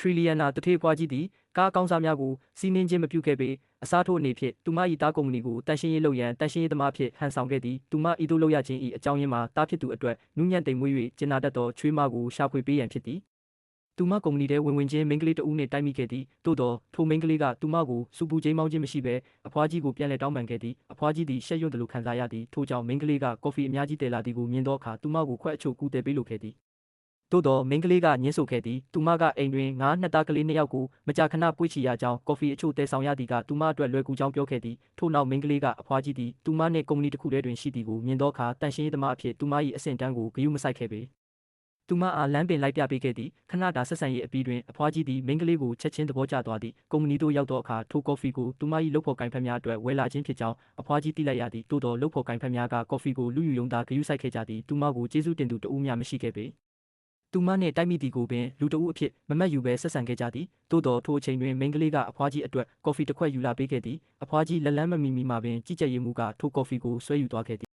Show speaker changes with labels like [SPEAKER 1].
[SPEAKER 1] ထရီလီယံနာတထေးဖွားကြီးသည်ကားအကောင်းစားများကိုစီးနှင်းခြင်းမပြုခဲ့ပေအစားထိုးအနေဖြင့်သူမ၏တားကုမ္ပဏီကိုတန်ရှင်းရေးလုပ်ရန်တန်ရှင်းရေးသမားဖြင့်ဟန်ဆောင်ခဲ့သည်သူမဤသို့လုပ်ရခြင်း၏အကြောင်းရင်းမှာတားဖြစ်သူအတွက်နူးညံ့သိမ်မွေ့၍ကျင်နာတတ်သောချွေးမကိုရှာဖွေပေးရန်ဖြစ်သည်သူမကုမ္ပဏီထဲဝင်ဝင်ချင်းမိန်းကလေးတဦးနှင့်တိုက်မိခဲ့သည်သို့သောထိုမိန်းကလေးကသူမကိုစူပူချိန်မောင်းခြင်းမရှိဘဲအဖွားကြီးကိုပြန်လည်တောင်းပန်ခဲ့သည်အဖွားကြီးသည်ရှက်ရွံ့တယ်လို့ခံစားရသည်ထို့ကြောင့်မိန်းကလေးကကော်ဖီအများကြီးတည်လာသည်ကိုမြင်သောအခါသူမကိုခွက်အချို့ကူးတယ်ပေးလိုခဲ့သည် သို့တော့မိန်းကလေးကညှင်းဆိုခဲ့သည်သူမကအိမ်တွင်ငါးနှစ်သားကလေးနှစ်ယောက်ကိုမကြာခဏပွေ့ချီရကြောင်းကော်ဖီအချို့တဲဆောင်ရသည်ကသူမအတွက်လွယ်ကူကြောင်းပြောခဲ့သည်ထို့နောက်မိန်းကလေးကအဖွားကြီးသည်သူမနှင့်ကုမ္ပဏီတစ်ခုတည်းတွင်ရှိသည်ကိုမြင်သောအခါတန်ရှင်းရေးသမားအဖြစ်သူမ၏အဆင့်တန်းကိုဂရုမစိုက်ခဲ့ပေသူမအားလမ်းပင်လိုက်ပြပေးခဲ့သည်ခဏတာဆက်ဆံရေးအပြီးတွင်အဖွားကြီးသည်မိန်းကလေးကိုချက်ချင်းသဘောကျသွားသည်ကုမ္ပဏီသို့ရောက်သောအခါထိုကော်ဖီကိုသူမ၏လုပ်ဖော်ကိုင်ဖက်များအတွက်ဝယ်လာခြင်းဖြစ်ကြောင်းအဖွားကြီးသိလိုက်ရသည်သို့တော်လုပ်ဖော်ကိုင်ဖက်များကကော်ဖီကိုလူယူယုံသာဂရုစိုက်ခဲ့ကြသည်သူမကိုကျေးဇူးတင်သူတဦးမျှမရှိခဲ့ပေ သူမနှင့်တိုက်မိသည်ကိုပင်လူတဦးအဖြစ်မမတ်ယူဘဲဆက်ဆံခဲ့ကြသည်သို့တော်ထိုအချိန်တွင်မိန်းကလေးကအဖွားကြီးအတွက်ကော်ဖီတစ်ခွက်ယူလာပေးခဲ့သည်အဖွားကြီးလက်လန်းမမီမီမှာပင်ကြည်ကြက်ရည်မှုကထိုကော်ဖီကိုဆွဲယူသွားခဲ့သည်